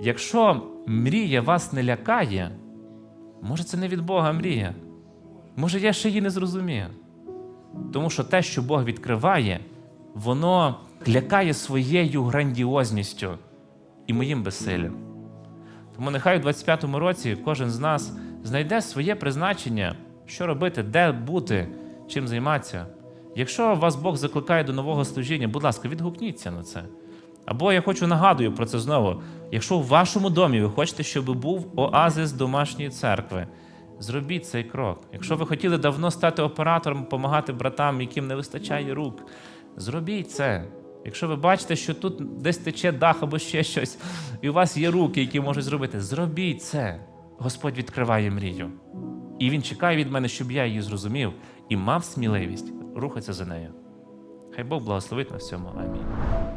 Якщо мрія вас не лякає, може це не від Бога мрія. Може, я ще її не зрозумів. Тому що те, що Бог відкриває, воно лякає своєю грандіозністю і моїм безсиллям. Тому нехай у 25-му році кожен з нас знайде своє призначення, що робити, де бути, чим займатися. Якщо вас Бог закликає до нового служіння, будь ласка, відгукніться на це. Або я хочу нагадую про це знову. Якщо в вашому домі ви хочете, щоб був оазис домашньої церкви, зробіть цей крок. Якщо ви хотіли давно стати оператором, допомагати братам, яким не вистачає рук, зробіть це. Якщо ви бачите, що тут десь тече дах або ще щось, і у вас є руки, які можуть зробити, зробіть це. Господь відкриває мрію. І він чекає від мене, щоб я її зрозумів і мав сміливість рухатися за нею. Хай Бог благословить на всьому. Амінь.